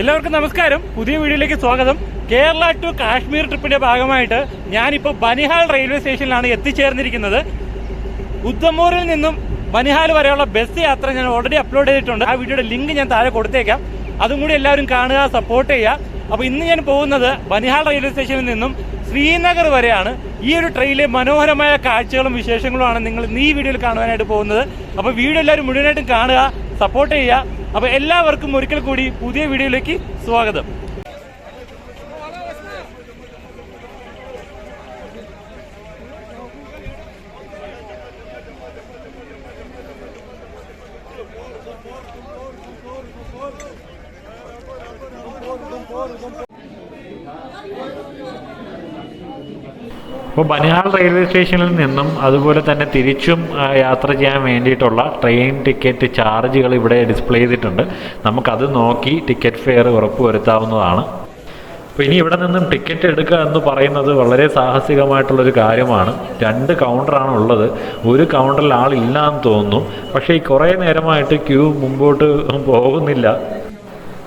എല്ലാവർക്കും നമസ്കാരം. പുതിയ വീഡിയോയിലേക്ക് സ്വാഗതം. കേരള ടു കാശ്മീർ ട്രിപ്പിന്റെ ഭാഗമായിട്ട് ഞാനിപ്പോൾ ബനിഹാൽ റെയിൽവേ സ്റ്റേഷനിലാണ് എത്തിച്ചേർന്നിരിക്കുന്നത്. ഉദ്ധമൂരിൽ നിന്നും ബനിഹാൽ വരെയുള്ള ബസ് യാത്ര ഞാൻ ഓൾറെഡി അപ്ലോഡ് ചെയ്തിട്ടുണ്ട്. ആ വീഡിയോയുടെ ലിങ്ക് ഞാൻ താഴെ കൊടുത്തേക്കാം. അതും കൂടി എല്ലാവരും കാണുക സപ്പോർട്ട് ചെയ്യുക. അപ്പോൾ ഇന്ന് ഞാൻ പോകുന്നത് ബനിഹാൽ റെയിൽവേ സ്റ്റേഷനിൽ നിന്നും ശ്രീനഗർ വരെയാണ്. ഈ ഒരു ട്രെയിനിലെ മനോഹരമായ കാഴ്ചകളും വിശേഷങ്ങളുമാണ് നിങ്ങൾ ഈ വീഡിയോയിൽ കാണുവാനായിട്ട് പോകുന്നത്. അപ്പോൾ വീഡിയോ എല്ലാവരും മുഴുവനായിട്ടും കാണുക സപ്പോർട്ട് ചെയ്യുക. അപ്പോൾ എല്ലാവർക്കും ഒരിക്കൽ കൂടി പുതിയ വീഡിയോയിലേക്ക് സ്വാഗതം. അപ്പോൾ ബനിഹാൾ റെയിൽവേ സ്റ്റേഷനിൽ നിന്നും അതുപോലെ തന്നെ തിരിച്ചും യാത്ര ചെയ്യാൻ വേണ്ടിയിട്ടുള്ള ട്രെയിൻ ടിക്കറ്റ് ചാർജുകൾ ഇവിടെ ഡിസ്പ്ലേ ചെയ്തിട്ടുണ്ട്. നമുക്കത് നോക്കി ടിക്കറ്റ് ഫെയർ ഉറപ്പുവരുത്താവുന്നതാണ്. അപ്പോൾ ഇനി ഇവിടെ നിന്നും ടിക്കറ്റ് എടുക്കുക എന്ന് പറയുന്നത് വളരെ സാഹസികമായിട്ടുള്ളൊരു കാര്യമാണ്. രണ്ട് കൗണ്ടറാണ് ഉള്ളത്. ഒരു കൗണ്ടറിൽ ആളില്ല എന്ന് തോന്നുന്നു. പക്ഷേ ഈ കുറേ നേരമായിട്ട് ക്യൂ മുമ്പോട്ട് പോകുന്നില്ല.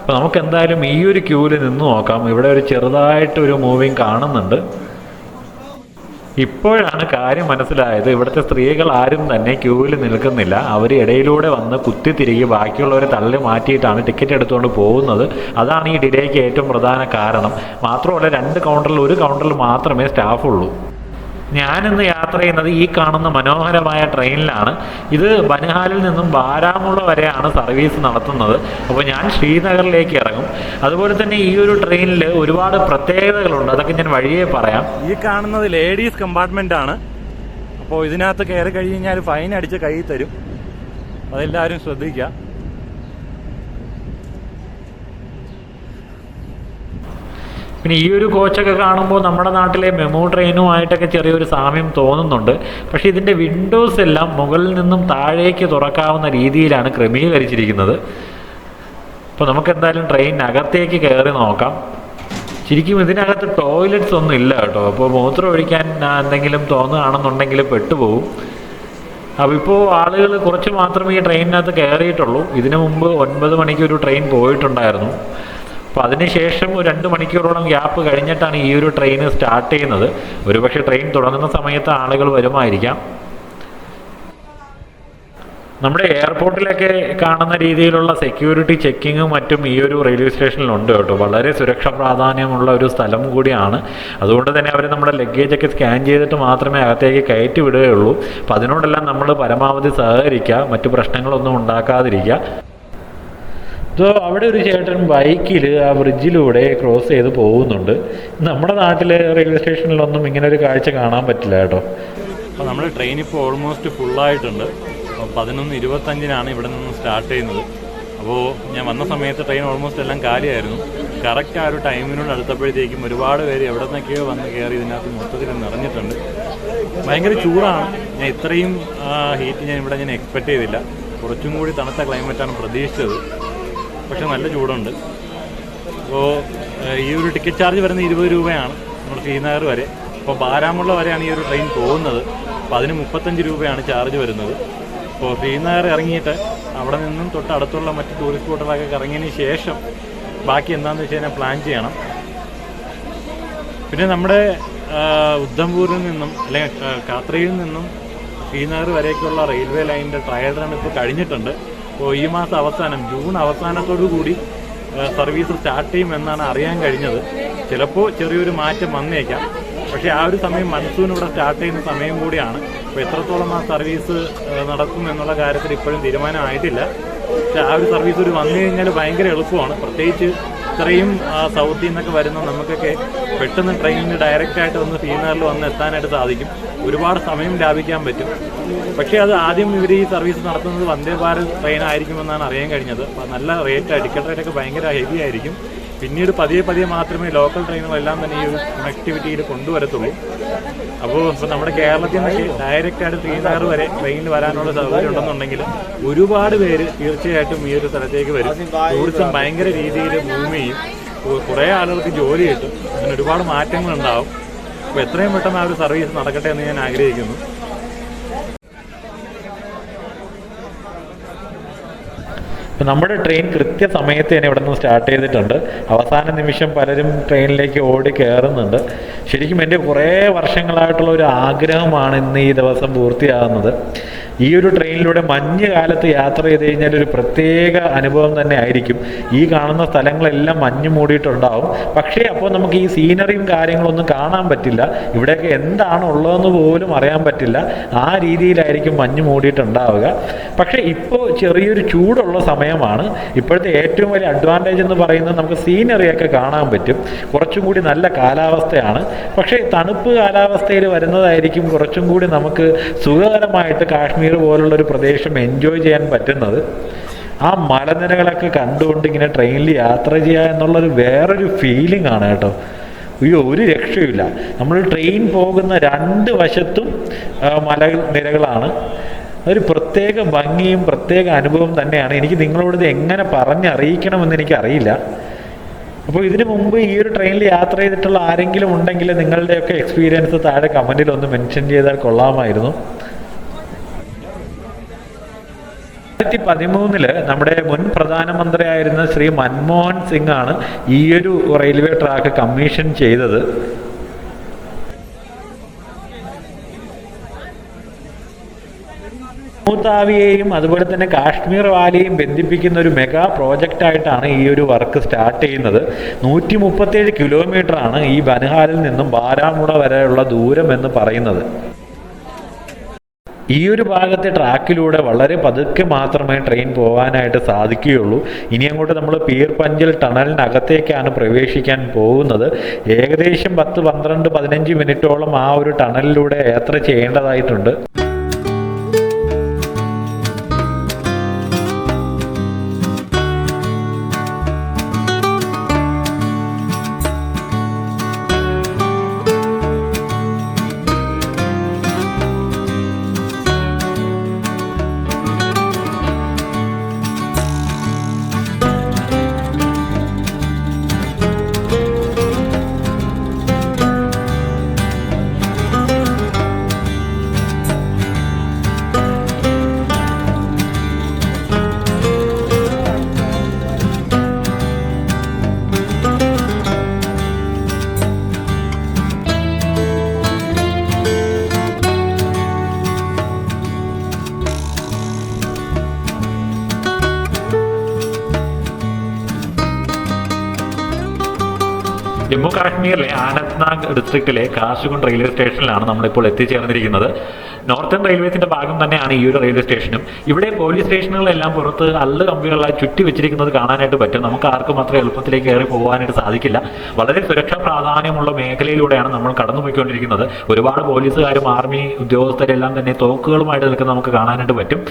അപ്പോൾ നമുക്ക് എന്തായാലും ഈ ഒരു ക്യൂവിൽ നിന്ന് നോക്കാം. ഇവിടെ ഒരു ചെറുതായിട്ട് ഒരു മൂവിങ് കാണുന്നുണ്ട്. ഇപ്പോഴാണ് കാര്യം മനസ്സിലായത്. ഇവിടുത്തെ സ്ത്രീകൾ ആരും തന്നെ ക്യൂവിൽ നിൽക്കുന്നില്ല. അവർ ഇടയിലൂടെ വന്ന് കുത്തി തിരികെ ബാക്കിയുള്ളവരെ തള്ളി മാറ്റിയിട്ടാണ് ടിക്കറ്റ് എടുത്തുകൊണ്ട് പോകുന്നത്. അതാണ് ഈ ഡിലേക്ക് ഏറ്റവും പ്രധാന കാരണം. മാത്രമല്ല രണ്ട് കൗണ്ടറിൽ ഒരു കൗണ്ടറിൽ മാത്രമേ സ്റ്റാഫ് ഉള്ളൂ. ഞാനിന്ന് യാത്ര ചെയ്യുന്നത് ഈ കാണുന്ന മനോഹരമായ ട്രെയിനിലാണ്. ഇത് ബനിഹാലിൽ നിന്നും ബാരാമുള്ള വരെയാണ് സർവീസ് നടത്തുന്നത്. അപ്പോൾ ഞാൻ ശ്രീനഗറിലേക്ക് ഇറങ്ങും. അതുപോലെ തന്നെ ഈ ഒരു ട്രെയിനിൽ ഒരുപാട് പ്രത്യേകതകളുണ്ട്. അതൊക്കെ ഞാൻ വഴിയേ പറയാം. ഈ കാണുന്നത് ലേഡീസ് കമ്പാർട്ട്മെന്റ് ആണ്. അപ്പോൾ ഇതിനകത്ത് കയറി കഴിഞ്ഞാൽ ഫൈൻ അടിച്ച് കൈ തരും. അതെല്ലാവരും ശ്രദ്ധിക്കുക. പിന്നെ ഈ ഒരു കോച്ചൊക്കെ കാണുമ്പോൾ നമ്മുടെ നാട്ടിലെ മെമോ ട്രെയിനുമായിട്ടൊക്കെ ചെറിയൊരു സാമ്യം തോന്നുന്നുണ്ട്. പക്ഷേ ഇതിന്റെ വിൻഡോസ് എല്ലാം മുകളിൽ നിന്നും താഴേക്ക് തുറക്കാവുന്ന രീതിയിലാണ് ക്രമീകരിച്ചിരിക്കുന്നത്. അപ്പോൾ നമുക്ക് എന്തായാലും ട്രെയിനകത്തേക്ക് കയറി നോക്കാം. ശരിക്കും ഇതിനകത്ത് ടോയ്ലറ്റ്സ് ഒന്നും ഇല്ല കേട്ടോ. അപ്പോൾ മൂത്രം ഒഴിക്കാൻ എന്തെങ്കിലും തോന്നുകയാണെന്നുണ്ടെങ്കിൽ പെട്ടുപോകും അപ്പോൾ ഇപ്പോൾ ആളുകൾ കുറച്ച് മാത്രമേ ഈ ട്രെയിനിനകത്ത് കയറിയിട്ടുള്ളൂ. ഇതിനു മുമ്പ് ഒൻപത് മണിക്ക് ഒരു ട്രെയിൻ പോയിട്ടുണ്ടായിരുന്നു. അപ്പോൾ അതിനുശേഷം ഒരു രണ്ട് മണിക്കൂറോളം ഗ്യാപ്പ് കഴിഞ്ഞിട്ടാണ് ഈ ഒരു ട്രെയിൻ സ്റ്റാർട്ട് ചെയ്യുന്നത്. ഒരുപക്ഷെ ട്രെയിൻ തുടങ്ങുന്ന സമയത്ത് ആളുകൾ വരുമായിരിക്കാം. നമ്മുടെ എയർപോർട്ടിലൊക്കെ കാണുന്ന രീതിയിലുള്ള സെക്യൂരിറ്റി ചെക്കിങ്ങും മറ്റും ഈ ഒരു റെയിൽവേ സ്റ്റേഷനിലുണ്ട് കേട്ടോ. വളരെ സുരക്ഷ പ്രാധാന്യമുള്ള ഒരു സ്ഥലം കൂടിയാണ്. അതുകൊണ്ട് തന്നെ അവർ നമ്മുടെ ലഗേജ് ഒക്കെ സ്കാൻ ചെയ്തിട്ട് മാത്രമേ അകത്തേക്ക് കയറ്റി വിടുകയുള്ളൂ. അപ്പോൾ അതിനോടെല്ലാം നമ്മൾ പരമാവധി സഹകരിക്കുക. മറ്റു പ്രശ്നങ്ങളൊന്നും ഉണ്ടാക്കാതിരിക്കുക. ഇതോ അവിടെ ഒരു ചേട്ടൻ ബൈക്കിൽ ആ ബ്രിഡ്ജിലൂടെ ക്രോസ് ചെയ്ത് പോകുന്നുണ്ട്. നമ്മുടെ നാട്ടിലെ റെയിൽവേ സ്റ്റേഷനിലൊന്നും ഇങ്ങനെ ഒരു കാഴ്ച കാണാൻ പറ്റില്ല കേട്ടോ. അപ്പോൾ നമ്മുടെ ട്രെയിൻ ഇപ്പോൾ ഓൾമോസ്റ്റ് ഫുള്ളായിട്ടുണ്ട് അപ്പോൾ പതിനൊന്ന് ഇരുപത്തഞ്ചിനാണ് ഇവിടെ നിന്ന് സ്റ്റാർട്ട് ചെയ്യുന്നത്. അപ്പോൾ ഞാൻ വന്ന സമയത്ത് ട്രെയിൻ ഓൾമോസ്റ്റ് എല്ലാം കാലിയായിരുന്നു. കറക്റ്റ് ആ ഒരു ടൈമിനോട് അടുത്തപ്പോഴത്തേക്കും ഒരുപാട് പേര് എവിടെ നിന്നൊക്കെയോ വന്ന് കയറി ഇതിനകത്ത് മൊത്തത്തിൽ നിറഞ്ഞിട്ടുണ്ട്. ഭയങ്കര ചൂടാണ്. ഞാൻ ഇത്രയും ഹീറ്റ് ഞാൻ ഇവിടെ ഞാൻ എക്സ്പെക്ട് ചെയ്തില്ല. കുറച്ചും കൂടി തണുത്ത ക്ലൈമറ്റാണ് പ്രതീക്ഷിച്ചത്. പക്ഷെ നല്ല ചൂടുണ്ട്. അപ്പോൾ ഈ ഒരു ടിക്കറ്റ് ചാർജ് വരുന്നത് ഇരുപത് രൂപയാണ് നമ്മൾ ശ്രീനഗർ വരെ. അപ്പോൾ ബാരാമുള്ള വരെയാണ് ഈ ഒരു ട്രെയിൻ പോകുന്നത്. അപ്പോൾ അതിന് മുപ്പത്തഞ്ച് രൂപയാണ് ചാർജ് വരുന്നത്. അപ്പോൾ ശ്രീനഗർ ഇറങ്ങിയിട്ട് അവിടെ നിന്നും തൊട്ട് അടുത്തുള്ള മറ്റ് ടൂറിസ്റ്റ് ഹോട്ടലൊക്കെ ഇറങ്ങിയതിന് ശേഷം ബാക്കി എന്താണെന്ന് വെച്ച് കഴിഞ്ഞാൽ പ്ലാൻ ചെയ്യണം. പിന്നെ നമ്മുടെ ഉദ്ധംപൂരിൽ നിന്നും അല്ലെങ്കിൽ കാത്രയിൽ നിന്നും ശ്രീനഗർ വരേക്കുള്ള റെയിൽവേ ലൈനിന്റെ ട്രയൽ റൺ ഇപ്പോൾ കഴിഞ്ഞിട്ടുണ്ട്. അപ്പോൾ ഈ മാസം അവസാനം ജൂൺ അവസാനത്തോടു കൂടി ആ, സർവീസ് സ്റ്റാർട്ട് ചെയ്യുമെന്നാണ് അറിയാൻ കഴിഞ്ഞത്. ചിലപ്പോൾ ചെറിയൊരു മാറ്റം വന്നേക്കാം. പക്ഷേ ആ ഒരു സമയം മൺസൂൺ ഇവിടെ സ്റ്റാർട്ട് ചെയ്യുന്ന സമയം കൂടിയാണ്. അപ്പോൾ എത്രത്തോളം ആ സർവീസ് നടക്കും എന്നുള്ള കാര്യത്തിൽ ഇപ്പോഴും തീരുമാനമായിട്ടില്ല. പക്ഷേ ആ ഒരു സർവീസ് ഒരു വന്നു കഴിഞ്ഞാൽ ഭയങ്കര എളുപ്പമാണ്. പ്രത്യേകിച്ച് ഇത്രയും സൗത്തിൽ നിന്നൊക്കെ വരുന്ന നമുക്കൊക്കെ പെട്ടെന്ന് ട്രെയിനിൽ ഡയറക്റ്റ് ആയിട്ട് വന്ന് ശ്രീനഗറിൽ വന്ന് എത്താനായിട്ട് സാധിക്കും. ഒരുപാട് സമയം ലാഭിക്കാൻ പറ്റും. പക്ഷേ അത് ആദ്യം ഇവർ ഈ സർവീസ് നടത്തുന്നത് വന്ദേ ഭാരത് ട്രെയിൻ ആയിരിക്കുമെന്നാണ് അറിയാൻ കഴിഞ്ഞത്. നല്ല റേറ്റ് ടിക്കറ്റ് റേറ്റ് ഒക്കെ ഭയങ്കര ഹെവി ആയിരിക്കും. പിന്നീട് പതിയെ പതിയെ മാത്രമേ ലോക്കൽ ട്രെയിനുകളെല്ലാം തന്നെ ഈ ഒരു കണക്ടിവിറ്റിയിൽ കൊണ്ടുവരത്തുള്ളൂ. അപ്പോൾ ഇപ്പോൾ നമ്മുടെ കേരളത്തിൽ നിന്നൊക്കെ ഡയറക്റ്റ് ആയിട്ട് ശ്രീനഗർ വരെ ട്രെയിനിൽ വരാനുള്ള സൗകര്യം ഉണ്ടെന്നുണ്ടെങ്കിൽ ഒരുപാട് പേര് തീർച്ചയായിട്ടും ഈ ഒരു സ്ഥലത്തേക്ക് വരും. ടൂറിസം ഭയങ്കര രീതിയിൽ ഭൂമിയും കുറേ ആളുകൾക്ക് ജോലി കിട്ടും. അങ്ങനെ ഒരുപാട് മാറ്റങ്ങളുണ്ടാവും. അപ്പോൾ എത്രയും പെട്ടെന്ന് ആ ഒരു സർവീസ് നടക്കട്ടെ എന്ന് ഞാൻ ആഗ്രഹിക്കുന്നു. നമ്മുടെ ട്രെയിൻ കൃത്യസമയത്ത് തന്നെ ഇവിടെ നിന്ന് സ്റ്റാർട്ട് ചെയ്തിട്ടുണ്ട്. അവസാന നിമിഷം പലരും ട്രെയിനിലേക്ക് ഓടി കയറുന്നുണ്ട് ശരിക്കും എന്റെ കുറേ വർഷങ്ങളായിട്ടുള്ള ഒരു ആഗ്രഹമാണ് ഇന്ന് ഈ ദിവസം പൂർത്തിയാകുന്നത്. ഈ ഒരു ട്രെയിനിലൂടെ മഞ്ഞ് കാലത്ത് യാത്ര ചെയ്ത് കഴിഞ്ഞാൽ ഒരു പ്രത്യേക അനുഭവം തന്നെ ആയിരിക്കും. ഈ കാണുന്ന സ്ഥലങ്ങളെല്ലാം മഞ്ഞ് മൂടിയിട്ടുണ്ടാവും. പക്ഷേ അപ്പോൾ നമുക്ക് ഈ സീനറിയും കാര്യങ്ങളൊന്നും കാണാൻ പറ്റില്ല. ഇവിടെയൊക്കെ എന്താണ് ഉള്ളതെന്ന് പോലും അറിയാൻ പറ്റില്ല. ആ രീതിയിലായിരിക്കും മഞ്ഞ് മൂടിയിട്ടുണ്ടാവുക. പക്ഷേ ഇപ്പോൾ ചെറിയൊരു ചൂടുള്ള സമയമാണ്. ഇപ്പോഴത്തെ ഏറ്റവും വലിയ അഡ്വാന്റേജ് എന്ന് പറയുന്നത് നമുക്ക് സീനറിയൊക്കെ കാണാൻ പറ്റും. കുറച്ചും കൂടി നല്ല കാലാവസ്ഥയാണ്. പക്ഷേ തണുപ്പ് കാലാവസ്ഥയിൽ വരുന്നതായിരിക്കും കുറച്ചും കൂടി നമുക്ക് സുഖകരമായിട്ട് കാശ്മീർ പോലുള്ള ഒരു പ്രദേശം എൻജോയ് ചെയ്യാൻ പറ്റുന്നത് ആ മലനിരകളൊക്കെ കണ്ടുകൊണ്ട് ഇങ്ങനെ ട്രെയിനിൽ യാത്ര ചെയ്യുക എന്നുള്ളൊരു വേറൊരു ഫീലിംഗ് ആണ് കേട്ടോ. അയ്യോ ഒരു രക്ഷയുമില്ല. നമ്മൾ ട്രെയിൻ പോകുന്ന രണ്ട് വശത്തും മല നിരകളാണ്. ഒരു പ്രത്യേക ഭംഗിയും പ്രത്യേക അനുഭവം തന്നെയാണ്. എനിക്ക് നിങ്ങളോട് എങ്ങനെ പറഞ്ഞറിയിക്കണമെന്ന് എനിക്കറിയില്ല. അപ്പോൾ ഇതിനു മുമ്പ് ഈ ഒരു ട്രെയിനിൽ യാത്ര ചെയ്തിട്ടുള്ള ആരെങ്കിലും ഉണ്ടെങ്കിൽ നിങ്ങളുടെയൊക്കെ എക്സ്പീരിയൻസ് താഴെ കമന്റിൽ ഒന്ന് മെൻഷൻ ചെയ്താൽ കൊള്ളാമായിരുന്നു. രണ്ടായിരത്തി പതിമൂന്നിൽ നമ്മുടെ മുൻ പ്രധാനമന്ത്രിയായിരുന്ന ശ്രീ മൻമോഹൻ സിംഗ് ആണ് ഈ ഒരു റെയിൽവേ ട്രാക്ക് കമ്മീഷൻ ചെയ്തത്. മൂത്താവിയെയും അതുപോലെ തന്നെ കാശ്മീർ വാലിയെയും ബന്ധിപ്പിക്കുന്ന ഒരു മെഗാ പ്രോജക്റ്റ് ആയിട്ടാണ് ഈ ഒരു വർക്ക് സ്റ്റാർട്ട് ചെയ്യുന്നത്. നൂറ്റി മുപ്പത്തേഴ് കിലോമീറ്റർ ആണ് ഈ ബനഹാലിൽ നിന്നും ബാരാമുള വരെയുള്ള ദൂരം എന്ന് പറയുന്നത്. ഈ ഒരു ഭാഗത്തെ ട്രാക്കിലൂടെ വളരെ പതുക്കെ മാത്രമേ ട്രെയിൻ പോകാനായിട്ട് സാധിക്കുകയുള്ളൂ. ഇനി അങ്ങോട്ട് നമ്മൾ പീർ പഞ്ചൽ ടണലിനകത്തേക്കാണ് പ്രവേശിക്കാൻ പോകുന്നത്. ഏകദേശം പത്ത് പന്ത്രണ്ട് പതിനഞ്ച് മിനിറ്റോളം ആ ഒരു ടണലിലൂടെ യാത്ര ചെയ്യേണ്ടതായിട്ടുണ്ട്. ജമ്മു കാശ്മീരിലെ ആനന്ദ്നാഗ് ഡിസ്ട്രിക്റ്റിലെ കാശുകുണ്ട് റെയിൽവേ സ്റ്റേഷനിലാണ് നമ്മളിപ്പോൾ എത്തിച്ചേർന്നിരിക്കുന്നത്. നോർത്തേൺ റെയിൽവേസിന്റെ ഭാഗം തന്നെയാണ് ഈ ഒരു റെയിൽവേ സ്റ്റേഷനും ഇവിടെ പോലീസ് സ്റ്റേഷനുകളെല്ലാം പുറത്ത് അല്ല കമ്പികളായി ചുറ്റി വെച്ചിരിക്കുന്നത് കാണാനായിട്ട് പറ്റും. നമുക്ക് ആർക്കും അത്ര എളുപ്പത്തിലേക്ക് കയറി പോകാനായിട്ട് സാധിക്കില്ല. വളരെ സുരക്ഷാ പ്രാധാന്യമുള്ള മേഖലയിലൂടെയാണ് നമ്മൾ കടന്നുപോയിക്കൊണ്ടിരിക്കുന്നത്. ഒരുപാട് പോലീസുകാരും ആർമി ഉദ്യോഗസ്ഥരെല്ലാം തന്നെ തോക്കുകളുമായിട്ട് നിൽക്കുന്നത് നമുക്ക് കാണാനായിട്ട് പറ്റും.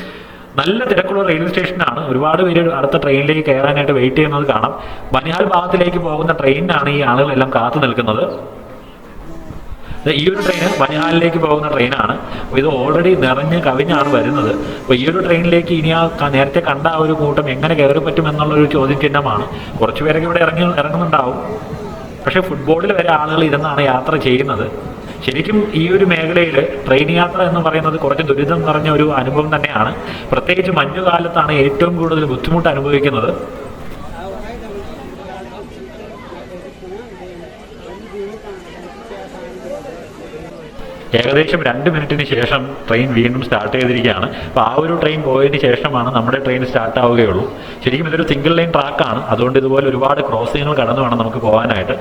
നല്ല തിരക്കുള്ള റെയിൽവേ സ്റ്റേഷനാണ് ഒരുപാട് പേര് അടുത്ത ട്രെയിനിലേക്ക് കയറാനായിട്ട് വെയിറ്റ് ചെയ്യുന്നത് കാണാം. ബനിഹാൽ ഭാഗത്തിലേക്ക് പോകുന്ന ട്രെയിനിനാണ് ഈ ആളുകളെല്ലാം കാത്തു നിൽക്കുന്നത്. ഈ ഒരു ട്രെയിൻ ബനിഹാലിലേക്ക് പോകുന്ന ട്രെയിനാണ് ഇത് ഓൾറെഡി നിറഞ്ഞ് കവിഞ്ഞാണ് വരുന്നത്. അപ്പോൾ ഈ ഒരു ട്രെയിനിലേക്ക് ഇനി ആ നേരത്തെ കണ്ട ആ ഒരു കൂട്ടം എങ്ങനെ കയറി പറ്റുമെന്നുള്ള ഒരു ചോദ്യം ചിഹ്നമാണ് കുറച്ച് പേരൊക്കെ ഇവിടെ ഇറങ്ങി ഇറങ്ങുന്നുണ്ടാവും. പക്ഷേ ഫുട്ബോളിൽ വരെ ആളുകൾ ഇരുന്നാണ് യാത്ര ചെയ്യുന്നത്. ശരിക്കും ഈ ഒരു മേഖലയിൽ ട്രെയിൻ യാത്ര എന്ന് പറയുന്നത് കുറച്ച് ദുരിതം നിറഞ്ഞ ഒരു അനുഭവം തന്നെയാണ്. പ്രത്യേകിച്ച് മഞ്ഞുകാലത്താണ് ഏറ്റവും കൂടുതൽ ബുദ്ധിമുട്ട് അനുഭവിക്കുന്നത്. ഏകദേശം രണ്ട് മിനിറ്റിന് ശേഷം ട്രെയിൻ വീണ്ടും സ്റ്റാർട്ട് ചെയ്തിരിക്കുകയാണ്. അപ്പോൾ ആ ഒരു ട്രെയിൻ പോയതിന് ശേഷമാണ് നമ്മുടെ ട്രെയിൻ സ്റ്റാർട്ട് ആവുകയുള്ളൂ. ശരിക്കും ഇതൊരു സിംഗിൾ ലൈൻ ട്രാക്കാണ് അതുകൊണ്ട് ഇതുപോലെ ഒരുപാട് ക്രോസിങ്ങുകൾ കടന്നു വേണം നമുക്ക് പോകാനായിട്ട്.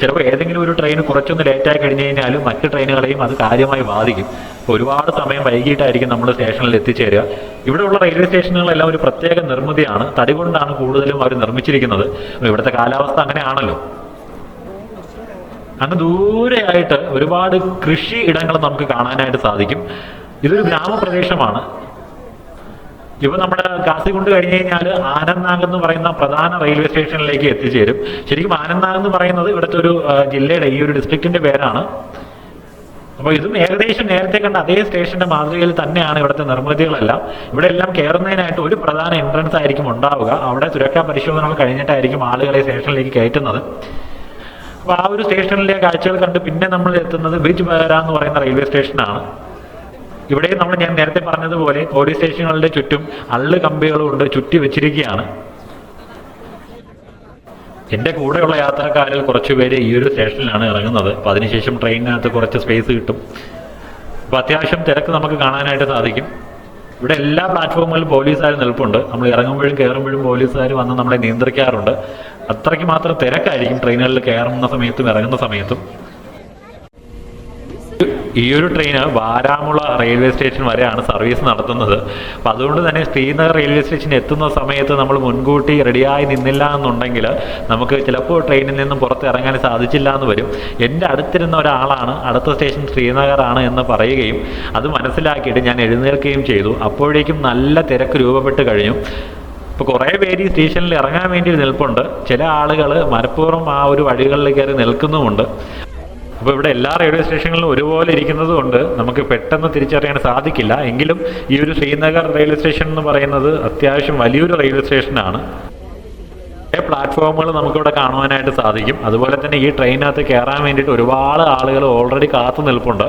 ചിലപ്പോൾ ഏതെങ്കിലും ഒരു ട്രെയിൻ കുറച്ചൊന്ന് ലേറ്റായി കഴിഞ്ഞ് കഴിഞ്ഞാൽ മറ്റ് ട്രെയിനുകളെയും അത് കാര്യമായി ബാധിക്കും. ഒരുപാട് സമയം വൈകിട്ടായിരിക്കും നമ്മൾ സ്റ്റേഷനിൽ എത്തിച്ചേരുക. ഇവിടെയുള്ള റെയിൽവേ സ്റ്റേഷനുകളെല്ലാം ഒരു പ്രത്യേക നിർമ്മിതിയാണ്. തടി കൊണ്ടാണ് കൂടുതലും അവർ നിർമ്മിച്ചിരിക്കുന്നത്. ഇവിടുത്തെ കാലാവസ്ഥ അങ്ങനെയാണല്ലോ. അങ്ങ് ദൂരെയായിട്ട് ഒരുപാട് കൃഷി ഇടങ്ങൾ നമുക്ക് കാണാനായിട്ട് സാധിക്കും. ഇതൊരു ഗ്രാമപ്രദേശമാണ്. ഇപ്പൊ നമ്മുടെ കാസികൊണ്ട് കഴിഞ്ഞു കഴിഞ്ഞാൽ ആനന്ദ്നാഗ് എന്ന് പറയുന്ന പ്രധാന റെയിൽവേ സ്റ്റേഷനിലേക്ക് എത്തിച്ചേരും. ശരിക്കും ആനന്ദ്നാഗ് എന്ന് പറയുന്നത് ഇവിടുത്തെ ഒരു ജില്ലയുടെ ഈ ഒരു ഡിസ്ട്രിക്റ്റിന്റെ പേരാണ്. അപ്പോൾ ഇതും ഏകദേശം നേരത്തെ കണ്ട അതേ സ്റ്റേഷന്റെ മാതൃകയിൽ തന്നെയാണ് ഇവിടുത്തെ നിർമ്മിതികളെല്ലാം. ഇവിടെ എല്ലാം കയറുന്നതിനായിട്ട് ഒരു പ്രധാന എൻട്രൻസ് ആയിരിക്കും ഉണ്ടാവുക. അവിടെ സുരക്ഷാ പരിശോധനകൾ കഴിഞ്ഞിട്ടായിരിക്കും ആളുകളെ സ്റ്റേഷനിലേക്ക് കയറ്റുന്നത്. അപ്പോൾ ആ ഒരു സ്റ്റേഷനിലെ കാഴ്ചകൾ കണ്ട് പിന്നെ നമ്മൾ എത്തുന്നത് ബ്രിജ് ബഹര എന്ന് പറയുന്ന റെയിൽവേ സ്റ്റേഷനാണ്. ഇവിടെ നമ്മൾ ഞാൻ നേരത്തെ പറഞ്ഞതുപോലെ പോലീസ് സ്റ്റേഷനുകളുടെ ചുറ്റും അള്ള് കമ്പികളും ഉണ്ട് ചുറ്റി വെച്ചിരിക്കുകയാണ്. എന്റെ കൂടെയുള്ള യാത്രക്കാരിൽ കുറച്ച് പേര് ഈ ഒരു സ്റ്റേഷനിലാണ് ഇറങ്ങുന്നത്. അപ്പോൾ അതിനുശേഷം ട്രെയിനിനകത്ത് കുറച്ച് സ്പേസ് കിട്ടും. അപ്പോൾ അത്യാവശ്യം തിരക്ക് നമുക്ക് കാണാനായിട്ട് സാധിക്കും. ഇവിടെ എല്ലാ പ്ലാറ്റ്ഫോമുകളിലും പോലീസുകാർ നിൽപ്പുണ്ട്. നമ്മൾ ഇറങ്ങുമ്പോഴും കയറുമ്പോഴും പോലീസുകാർ വന്ന് നമ്മളെ നിയന്ത്രിക്കാറുണ്ട്. അത്രയ്ക്ക് മാത്രം തിരക്കായിരിക്കും ട്രെയിനുകളിൽ കയറുന്ന സമയത്തും ഇറങ്ങുന്ന സമയത്തും. ഈ ഒരു ട്രെയിന് ബാരാമുള റെയിൽവേ സ്റ്റേഷൻ വരെയാണ് സർവീസ് നടത്തുന്നത്. അപ്പം അതുകൊണ്ട് തന്നെ ശ്രീനഗർ റെയിൽവേ സ്റ്റേഷൻ എത്തുന്ന സമയത്ത് നമ്മൾ മുൻകൂട്ടി റെഡിയായി നിന്നില്ല എന്നുണ്ടെങ്കിൽ നമുക്ക് ചിലപ്പോൾ ട്രെയിനിൽ നിന്നും പുറത്തിറങ്ങാൻ സാധിച്ചില്ല എന്ന് വരും. എന്റെ അടുത്തിരുന്ന ഒരാളാണ് അടുത്ത സ്റ്റേഷൻ ശ്രീനഗറാണ് എന്ന് പറയുകയും അത് മനസ്സിലാക്കിയിട്ട് ഞാൻ എഴുന്നേൽക്കുകയും ചെയ്തു. അപ്പോഴേക്കും നല്ല തിരക്ക് രൂപപ്പെട്ട് കഴിഞ്ഞു. ഇപ്പോൾ കുറേ പേര് ഈ സ്റ്റേഷനിൽ ഇറങ്ങാൻ വേണ്ടി നിൽപ്പുണ്ട്. ചില ആളുകൾ മനഃപൂർവം ആ ഒരു വഴികളിൽ കയറി നിൽക്കുന്നുമുണ്ട്. അപ്പോൾ ഇവിടെ എല്ലാ റെയിൽവേ സ്റ്റേഷനുകളിലും ഒരുപോലെ ഇരിക്കുന്നത് കൊണ്ട് നമുക്ക് പെട്ടെന്ന് തിരിച്ചറിയാൻ സാധിക്കില്ല. എങ്കിലും ഈ ഒരു ശ്രീനഗർ റെയിൽവേ സ്റ്റേഷൻ എന്ന് പറയുന്നത് അത്യാവശ്യം വലിയൊരു റെയിൽവേ സ്റ്റേഷനാണ്. പ്ലാറ്റ്ഫോമുകൾ നമുക്കിവിടെ കാണുവാനായിട്ട് സാധിക്കും. അതുപോലെ തന്നെ ഈ ട്രെയിനകത്ത് കയറാൻ വേണ്ടിയിട്ട് ഒരുപാട് ആളുകൾ ഓൾറെഡി കാത്തു നിൽപ്പുണ്ട്.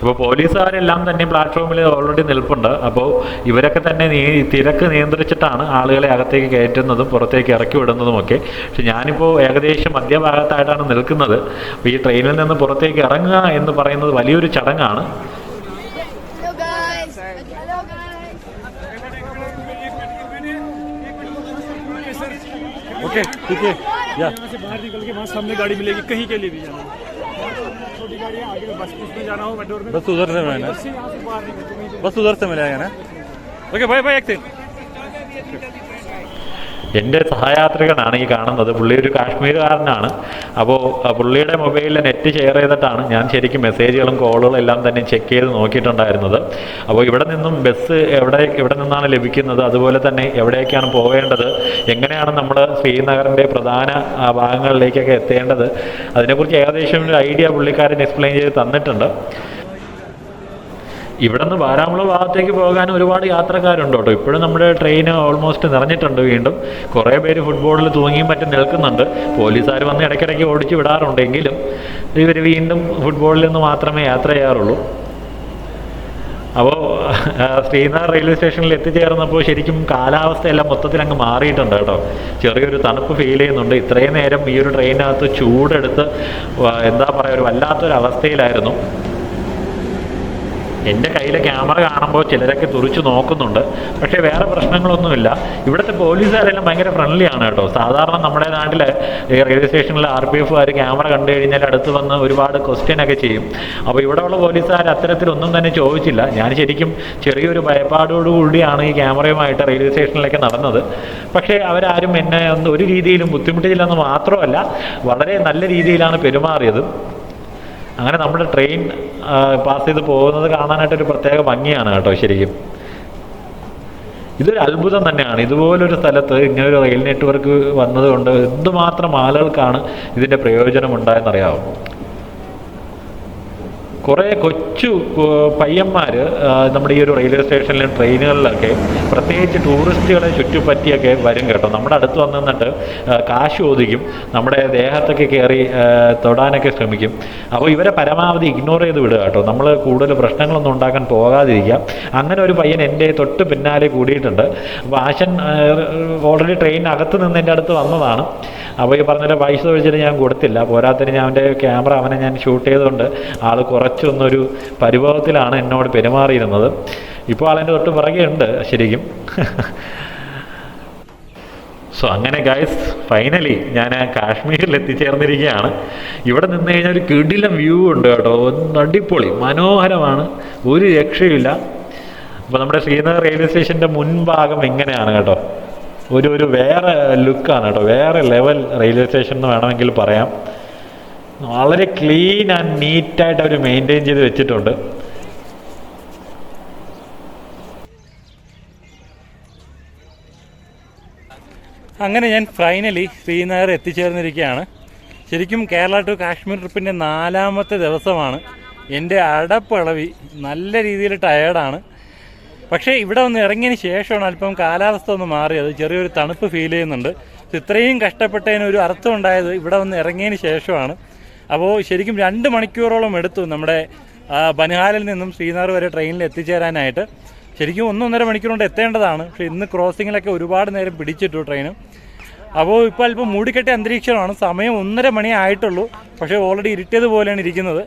അപ്പോൾ പോലീസുകാരെല്ലാം തന്നെ പ്ലാറ്റ്ഫോമിൽ ഓൾറെഡി നിൽപ്പുണ്ട് അപ്പോൾ ഇവരൊക്കെ തന്നെ നീ തിരക്ക് നിയന്ത്രിച്ചിട്ടാണ് ആളുകളെ അകത്തേക്ക് കയറ്റുന്നതും പുറത്തേക്ക് ഇറക്കി വിടുന്നതുമൊക്കെ പക്ഷെ ഞാനിപ്പോൾ ഏകദേശം മധ്യഭാഗത്തായിട്ടാണ് നിൽക്കുന്നത് അപ്പോൾ ഈ ട്രെയിനിൽ നിന്ന് പുറത്തേക്ക് ഇറങ്ങുക എന്ന് പറയുന്നത് വലിയൊരു ചടങ്ങാണ് Hello guys. Hello guys. Okay ठीक है या यहाँ से बाहर निकल के वहाँ सामने गाड़ी मिलेगी कहीं के लिए भी जाना हो। बस उधर से मिलेगा बस उधर से मिलेगा ना? ओके भाई भाई एक थी എന്റെ സഹയാത്രികനാണ് ഈ കാണുന്നത്. പുള്ളി ഒരു കാശ്മീരുകാരനാണ് അപ്പോൾ പുള്ളിയുടെ മൊബൈലിൽ നെറ്റ് ഷെയർ ചെയ്തിട്ടാണ് ഞാൻ ശരിക്കും മെസ്സേജുകളും കോളുകളും എല്ലാം തന്നെ ചെക്ക് ചെയ്ത് നോക്കിയിട്ടുണ്ടായിരുന്നത്. അപ്പോൾ ഇവിടെ നിന്നും ബസ് എവിടെ എവിടെ നിന്നാണ് ലഭിക്കുന്നത്. അതുപോലെ തന്നെ എവിടേക്കാണ് പോകേണ്ടത് എങ്ങനെയാണ് നമ്മൾ ശ്രീനഗറിന്റെ പ്രധാന ഭാഗങ്ങളിലേക്കൊക്കെ എത്തേണ്ടത്? അതിനെക്കുറിച്ച് ഏകദേശം ഒരു ഐഡിയ പുള്ളിക്കാരൻ എക്സ്പ്ലെയിൻ ചെയ്ത് തന്നിട്ടുണ്ട്. ഇവിടെ നിന്ന് ബാരാമുള ഭാഗത്തേക്ക് പോകാൻ ഒരുപാട് യാത്രക്കാരുണ്ട് കേട്ടോ. ഇപ്പോഴും നമ്മുടെ ട്രെയിൻ ഓൾമോസ്റ്റ് നിറഞ്ഞിട്ടുണ്ട് വീണ്ടും. കുറേ പേര് ഫുട്ബോളിൽ തൂങ്ങിയും മറ്റും നിൽക്കുന്നുണ്ട്. പോലീസുകാർ വന്ന് ഇടയ്ക്കിടയ്ക്ക് ഓടിച്ച് വിടാറുണ്ടെങ്കിലും ഇവർ വീണ്ടും ഫുട്ബോളിൽ നിന്ന് മാത്രമേ യാത്ര ചെയ്യാറുള്ളൂ. അപ്പോൾ ശ്രീനാഥ് റെയിൽവേ സ്റ്റേഷനിൽ എത്തിച്ചേർന്നപ്പോൾ ശരിക്കും കാലാവസ്ഥയെല്ലാം മൊത്തത്തിൽ അങ്ങ് മാറിയിട്ടുണ്ട് കേട്ടോ. ചെറിയൊരു തണുപ്പ് ഫീൽ ചെയ്യുന്നുണ്ട്. ഇത്രയും നേരം ഈ ഒരു ട്രെയിനകത്ത് ചൂടെടുത്ത് എന്താ പറയുക ഒരു വല്ലാത്തൊരു അവസ്ഥയിലായിരുന്നു എന്റെ കയ്യിലെ ക്യാമറ കാണുമ്പോൾ ചിലരൊക്കെ തുറിച്ച് നോക്കുന്നുണ്ട്. പക്ഷേ വേറെ പ്രശ്നങ്ങളൊന്നുമില്ല. ഇവിടുത്തെ പോലീസുകാരെല്ലാം ഭയങ്കര ഫ്രണ്ട്ലി ആണ് കേട്ടോ. സാധാരണ നമ്മുടെ നാട്ടിൽ റെയിൽവേ സ്റ്റേഷനിൽ ആർ പി എഫുകാർ ക്യാമറ കണ്ടു കഴിഞ്ഞാൽ അടുത്ത് വന്ന് ഒരുപാട് ക്വസ്റ്റ്യൻ ഒക്കെ ചെയ്യും. അപ്പോൾ ഇവിടെയുള്ള പോലീസുകാർ അത്തരത്തിലൊന്നും തന്നെ ചോദിച്ചില്ല. ഞാൻ ശരിക്കും ചെറിയൊരു ഭയപ്പാടോടുകൂടിയാണ് ഈ ക്യാമറയുമായിട്ട് റെയിൽവേ സ്റ്റേഷനിലേക്ക് നടന്നത്. പക്ഷേ അവരാരും എന്നെ ഒന്ന് ഒരു രീതിയിലും ബുദ്ധിമുട്ടിച്ചില്ലെന്ന് മാത്രമല്ല വളരെ നല്ല രീതിയിലാണ് പെരുമാറിയത്. അങ്ങനെ നമ്മുടെ ട്രെയിൻ പാസ് ചെയ്ത് പോകുന്നത് കാണാനായിട്ടൊരു പ്രത്യേക ഭംഗിയാണ് കേട്ടോ ശരിക്കും. ഇതൊരു അത്ഭുതം തന്നെയാണ്. ഇതുപോലൊരു സ്ഥലത്ത് ഇങ്ങനെ ഒരു റെയിൽ നെറ്റ്വർക്ക് വന്നതുകൊണ്ട് എന്തുമാത്രം ആളുകൾക്കാണ് ഇതിന്റെ പ്രയോജനം ഉണ്ടായെന്നറിയാമോ കുറേ കൊച്ചു പയ്യന്മാർ നമ്മുടെ ഈ ഒരു റെയിൽവേ സ്റ്റേഷനിലും ട്രെയിനുകളിലൊക്കെ പ്രത്യേകിച്ച് ടൂറിസ്റ്റുകളെ ചുറ്റിപ്പറ്റിയൊക്കെ വരും കേട്ടോ. നമ്മുടെ അടുത്ത് വന്ന് നിന്നിട്ട് കാശ് ചോദിക്കും നമ്മുടെ ദേഹത്തൊക്കെ കയറി തൊടാനൊക്കെ ശ്രമിക്കും. അപ്പോൾ ഇവരെ പരമാവധി ഇഗ്നോർ ചെയ്ത് വിടുക കേട്ടോ. നമ്മൾ കൂടുതൽ പ്രശ്നങ്ങളൊന്നും ഉണ്ടാക്കാൻ പോകാതിരിക്കുക. അങ്ങനെ ഒരു പയ്യൻ എന്റെ തൊട്ട് പിന്നാലെ കൂടിയിട്ടുണ്ട്. അപ്പോൾ ഓൾറെഡി ട്രെയിനകത്ത് നിന്ന് എന്റെ അടുത്ത് വന്നതാണ്. അപ്പോൾ ഈ പറഞ്ഞ പൈസ ചോദിച്ചിട്ട് ഞാൻ കൊടുത്തില്ല. പോരാത്തതിന് ഞാൻ അവന്റെ ക്യാമറ അവനെ ഞാൻ ഷൂട്ട് ചെയ്തുകൊണ്ട് ആൾ കുറച്ചൊന്നൊരു പരിഭവത്തിലാണ് എന്നോട് പെരുമാറിയിരുന്നത്. ഇപ്പോൾ ആളെന്റെ തൊട്ട് പിറകെയുണ്ട് ശരിക്കും. സോ അങ്ങനെ ഗൈസ് ഫൈനലി ഞാൻ കാശ്മീരിൽ എത്തിച്ചേർന്നിരിക്കുകയാണ്. ഇവിടെ നിന്ന് കഴിഞ്ഞാൽ ഒരു കിടിലം വ്യൂ ഉണ്ട് കേട്ടോ. അടിപൊളി മനോഹരമാണ്. ഒരു രക്ഷയില്ല അപ്പോൾ നമ്മുടെ ശ്രീനഗർ റെയിൽവേ സ്റ്റേഷന്റെ മുൻഭാഗം ഇങ്ങനെയാണ് കേട്ടോ. ഒരു ഒരു വേറെ ലുക്കാണ് കേട്ടോ. വേറെ ലെവൽ റെയിൽവേ സ്റ്റേഷൻ എന്ന് വേണമെങ്കിൽ പറയാം. വളരെ ക്ലീൻ ആൻഡ് നീറ്റായിട്ട് അവർ മെയിന്റെയിൻ ചെയ്ത് വെച്ചിട്ടുണ്ട്. അങ്ങനെ ഞാൻ ഫൈനലി ശ്രീനഗർ എത്തിച്ചേർന്നിരിക്കുകയാണ്. ശരിക്കും കേരള ടു കാശ്മീർ ട്രിപ്പിന്റെ നാലാമത്തെ ദിവസമാണ്. എന്റെ അടപ്പിളവി നല്ല രീതിയിൽ ടയേർഡാണ് പക്ഷേ ഇവിടെ ഒന്ന് ഇറങ്ങിയതിന് ശേഷമാണ് അല്പം കാലാവസ്ഥ ഒന്ന് മാറിയത് ചെറിയൊരു തണുപ്പ് ഫീൽ ചെയ്യുന്നുണ്ട്. ഇത്രയും കഷ്ടപ്പെട്ടതിന് ഒരു അർത്ഥം ഉണ്ടായത് ഇവിടെ വന്ന് ഇറങ്ങിയതിന് ശേഷമാണ്. അപ്പോൾ ശരിക്കും രണ്ട് മണിക്കൂറോളം എടുത്തു നമ്മുടെ ബനിഹാലിൽ നിന്നും ശ്രീനാർ വരെ ട്രെയിനിൽ എത്തിച്ചേരാനായിട്ട്. ശരിക്കും ഒന്നൊന്നര മണിക്കൂർ കൊണ്ട് എത്തേണ്ടതാണ്. പക്ഷേ ഇന്ന് ക്രോസിങ്ങിലൊക്കെ ഒരുപാട് നേരം പിടിച്ചിട്ടു ട്രെയിനും അപ്പോൾ ഇപ്പോൾ അല്പം മൂടിക്കെട്ടിയ അന്തരീക്ഷമാണ്. സമയം ഒന്നര മണി ആയിട്ടുള്ളൂ. പക്ഷേ ഓൾറെഡി ഇരുട്ടിയത് പോലെയാണ് ഇരിക്കുന്നത്.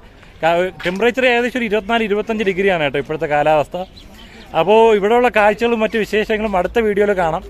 ടെമ്പറേച്ചർ ഏകദേശം ഒരു ഇരുപത്തിനാല് ഇരുപത്തഞ്ച് ഡിഗ്രിയാണ് കേട്ടോ ഇപ്പോഴത്തെ കാലാവസ്ഥ. അപ്പോൾ ഇവിടെയുള്ള കാഴ്ചകളും മറ്റ് വിശേഷങ്ങളും അടുത്ത വീഡിയോയിൽ കാണാം.